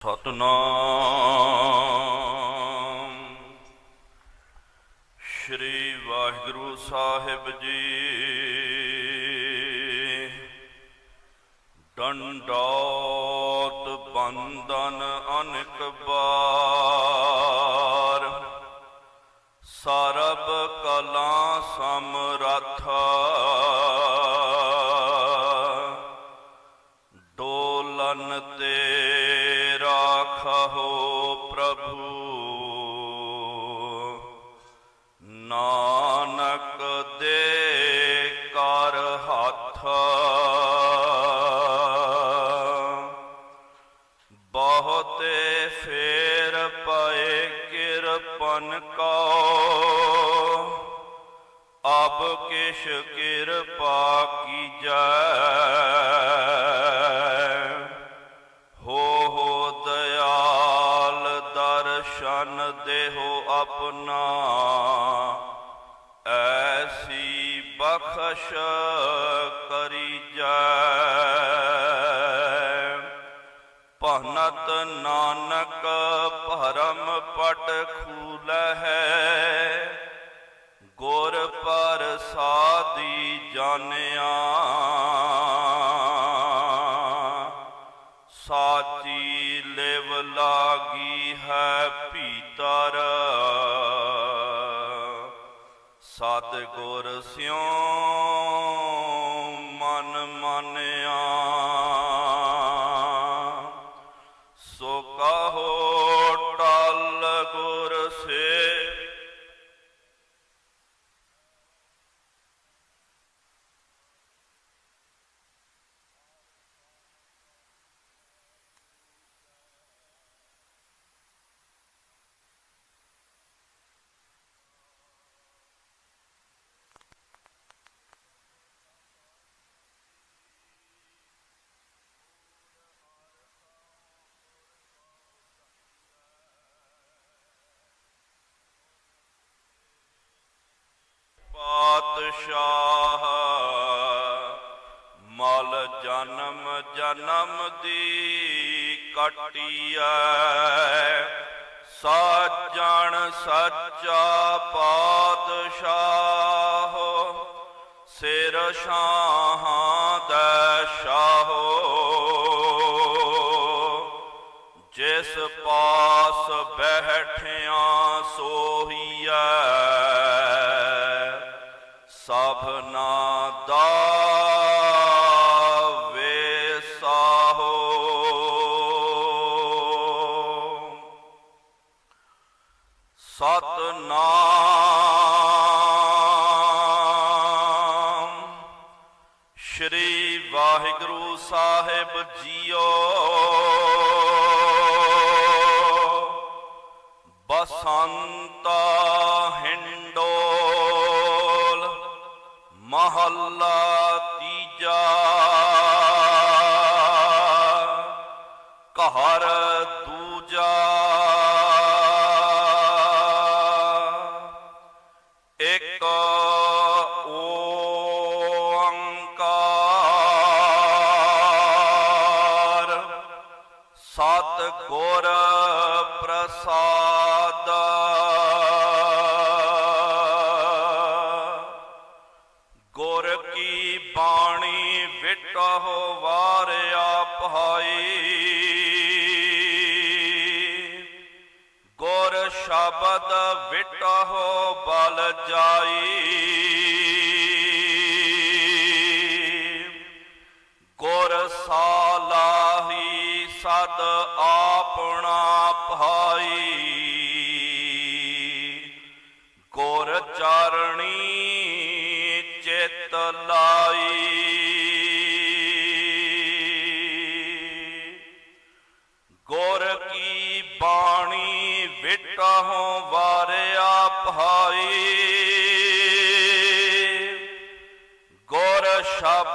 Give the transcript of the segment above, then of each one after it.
ਸਤਨਾਮ ਸ੍ਰੀ ਵਾਹਿਗੁਰੂ ਸਾਹਿਬ ਜੀ ਡੰਡੋਤ ਬੰਦਨ ਅਨਕ ਬਾਰ ਸਰਬ ਕਲਾ ਸਮਰੱਥਾ ਪਾਏ ਕਿਰਪਨ ਕੋ। ਅਬ ਕਿਛ ਕਿਰਪਾ ਕੀਜੈ। ਹੋ ਹੋ ਦਇਆਲ ਦਰਸ਼ਨ ਦੇਹੋ ਆਪਣਾ। ਐਸੀ ਬਖਸ਼ ਭਨਤ ਨਾਨਕ ਭਰਮ ਪਟ ਖੂਲ ਹੈ ਗੁਰ ਪ੍ਰਸਾਦੀ ਜਾਣਿਆ। ਸਾਚੀ ਲਿਵ ਲਾਗੀ ਹੈ ਭੀਤਰ। ਸਤ ਗੁਰ ਸਿਉ ਪਾਤਸ਼ਾਹ, ਮਲ ਜਨਮ ਜਨਮ ਦੀ ਕਟਿਐ। ਸਾਜਣ ਸੱਚਾ ਪਾਤਸ਼ਾਹ, ਸਿਰ ਸ਼ਾਹਾਂ ਦਾ ਸ਼ਾਹੋ। ਜਿਸ ਪਾਸ ਬੈਠਿਆ ਸੋਹੀਐ ਵਾਹਿਗੁਰੂ ਸਾਹਿਬ ਜੀਓ। ਬਸੰਤ ਹਿੰਡੋਲ ਮਹੱਲਾ ਤੀਜਾ। ਘਰ ਦੂਜਾ। ਗੁਰ ਕੀ ਬਾਣੀ ਵਿਟਹੁ ਵਾਰਿਆ ਭਾਈ ਗੁਰ ਸ਼ਬਦ ਵਿਟਹੁ ਬਲ ਜਾਈ। ਗੁਰ ਸਾਲਾਹੀ ਸਦ ਆਪਣਾ ਭਾਈ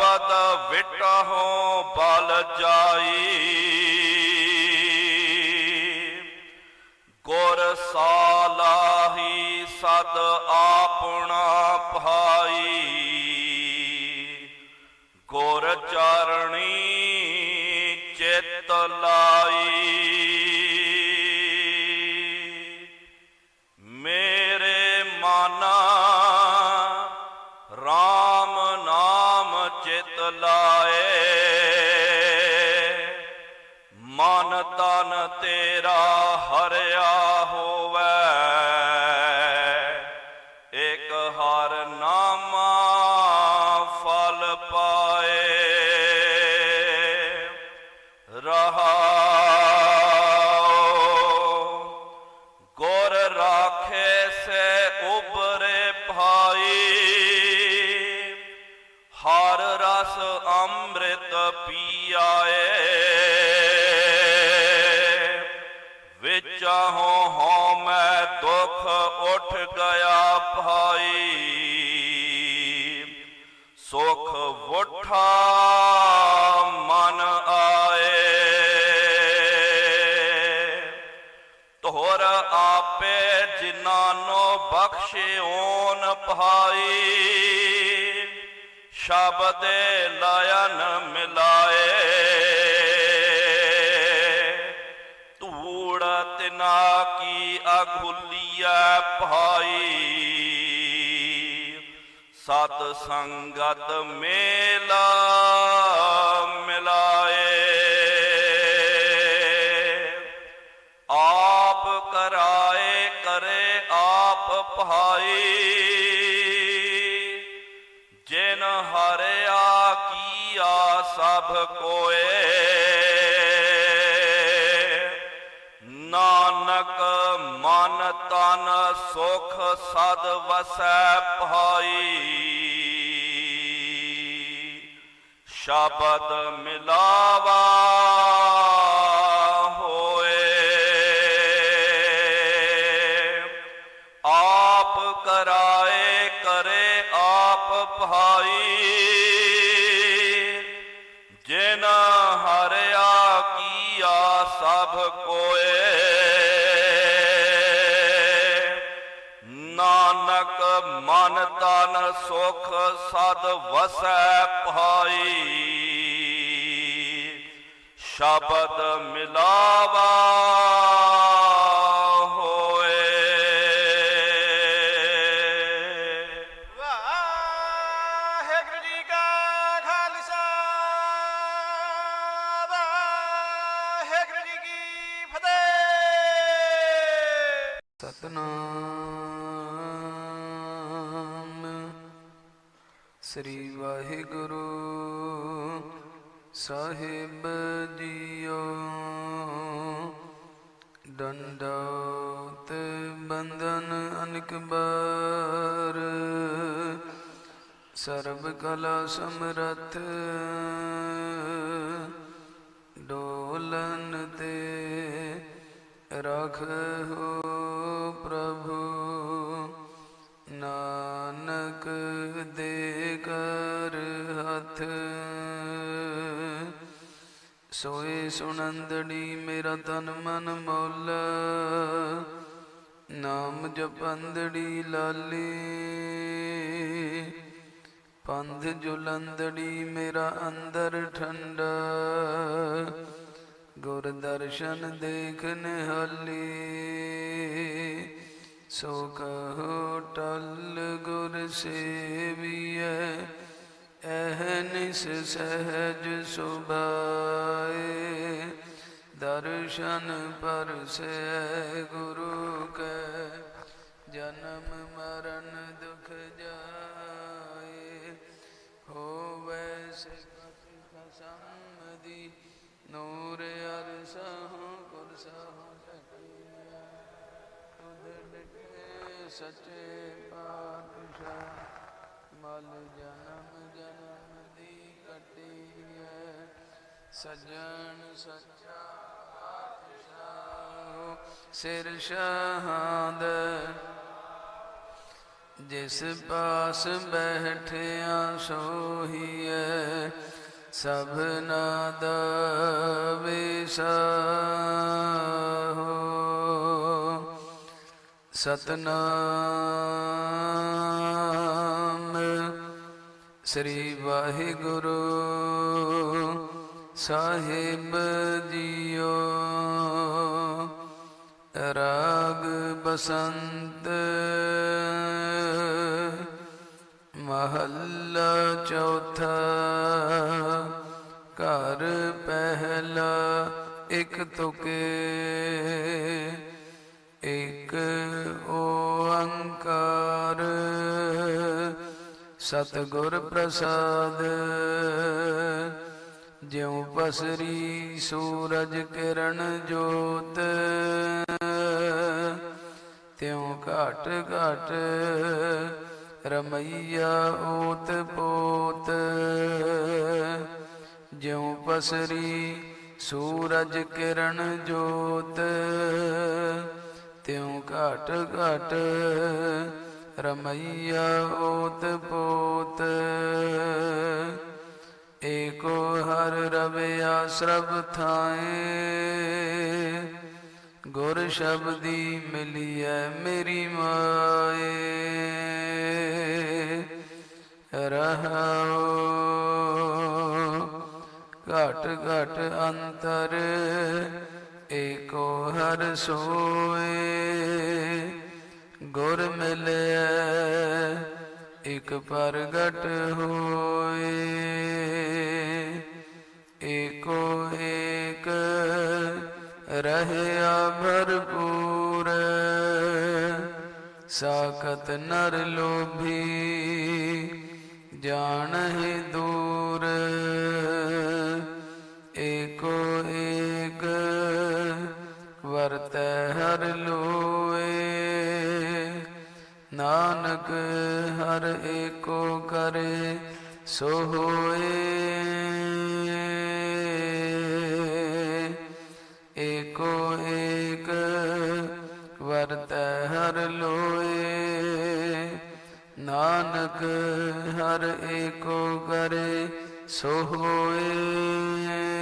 ਸ਼ਬਦ ਵਿਟਹੁ ਬਲ ਜਾਈ। ਗੁਰ ਸਾਲਾਹੀ ਸਦ ਆਪਣਾ ਭਾਈ। ਗੁਰ ਚਰਣੀ ਚਿਤ ਲਾਈ। ਮੇਰੇ ਮਨਾ The Allah ਉਠ ਗਿਆ ਭਾਈ ਸੁਖ ਵੁਠਾ ਮਨ ਆਏ। ਤੋਰ ਆਪੇ ਜਿਨ੍ਹਾਂ ਨੂੰ ਬਖਸ਼ਿਓਨ ਭਾਈ ਸ਼ਬਦ ਲਾਇਨ ਮਿਲਾਏ। ਧੂੜ ਤਿਨਾ ਕੀ ਅਘੁਲੀਐ ਭਾਈ। ਸਤ ਸੰਗਤ ਮੇਲਾ ਮਿਲਾਏ। ਆਪ ਕਰਾਏ ਕਰੇ ਆਪ ਭਾਈ। ਜਿਨ ਹਰਿਆ ਕੀਆ ਸਭ ਕੋਏ। ਸਦ ਵਸੈ ਭਾਈ। ਸ਼ਬਦ ਮਿਲਾਵਾ। ਸੁਖ ਸਦ ਵਸੈ ਭਾਈ ਸ਼ਬਦ ਮਿਲਾਵਾ ਸ੍ਰੀ ਵਾਹਿਗੁਰੂ ਸਾਹਿਬ ਜੀਓ ਡੰਡੋਤ ਬੰਧਨ ਅਨਕ ਬਾਰ। ਸਰਬ ਕਲਾ ਸਮਰਥ ਡੋਲਨ ਤੇ ਰਖੋ ਪ੍ਰਭੂ ਸੋਏ ਸੁਨੰਦੜੀ ਮੇਰਾ ਤਨ ਮਨ ਮੌਲ, ਨਾਮ ਜਪੰਦੜੀ ਲਾਲੀ। ਪੰਧ ਜੁਲੰਦੜੀ ਮੇਰਾ ਅੰਦਰ ਠੰਡਾ, ਗੁਰ ਦਰਸ਼ਨ ਦੇਖ ਨਿਹਾਲੀ। ਸੋ ਕਹੋ ਟਲ ਗੁਰ ਸੇਵੀਐ ਐਹਨਿਸ ਸਹਿਜ ਸੁਭਾਏ, ਦਰਸ਼ਨ ਪਰਸੈ ਗੁਰੂ ਕੈ, ਜਨਮ ਮਰਨ ਦੁਖ ਜਾਏ। ਹੋਵੈ ਸਿਖਤ ਖਸਮਦੀ ਨੂਰ ਅਰਸਹੁ ਕੁਰਸਹੁ ਟਕੀਆ ਤੁਧ ਡਿਠੇ ਸੱਚੇ ਪਾਤਸ਼ਾਹ। ਮਲ ਜਨਮ ਜਨਮ ਦੀ ਕਟੀ ਹੈ ਸਜਣ ਸੱਚਾ ਪਾਤਸ਼ਾਹ, ਸਿਰ ਸ਼ਹਾਦ ਜਿਸ ਪਾਸ ਬੈਠਿਆ ਸੋਹੀਐ ਸਭਨਾ ਦਾ ਵਿਸਾਹੋ ਸਤਨਾਮ ਸ੍ਰੀ ਵਾਹਿਗੁਰੂ ਸਾਹਿਬ ਜੀਓ। ਰਾਗ ਬਸੰਤ ਮਹੱਲਾ ਚੌਥਾ। ਘਰ ਪਹਿਲਾ ਇੱਕ ਇਕ ਤੁਕੇ। ਇਕ ਓੰਕਾਰ ਸਤਿਗੁਰ ਪ੍ਰਸਾਦ। ਜਿਉ ਪਸਰੀ ਸੂਰਜ ਕਿਰਨ ਜੋਤ। ਤਿਉ ਘਟ ਘਟ ਰਮਈਆ ਓਤ ਪੋਤ। ਜਿਉ ਪਸਰੀ ਸੂਰਜ ਕਿਰਨ ਜੋਤ। ਤਿਉ ਘਟ ਘਟ ਰਮਈਆ ਓਤ ਪੋਤ, ਏਕੋ ਹਰ ਰਵਿਆ ਸਰਬ ਥਾਏ। ਗੁਰ ਸ਼ਬਦੀ ਮਿਲਿਐ ਮੇਰੀ ਮਾਏ। ਰਹਾਉ ਘਟ ਘਟ ਅੰਤਰ, ਏਕੋ ਹਰ ਸੋਏ। ਗੁਰ ਮਿਲਿਆ ਇਕ ਪ੍ਰਗਟ ਹੋਏ। ਏਕੋ ਏਕ ਰਹਿਆ ਭਰਪੂਰ ਸਾਖਤ ਨਰ ਲੋਭੀ ਜਾਣਹਿ ਦੂਰ ਸੋ ਹੋਏ ਏਕੋ ਏਕ ਵਰਤ ਹਰ ਲੋਏ। ਨਾਨਕ ਹਰ ਏਕੋ ਕਰੇ ਸੋ ਹੋਏ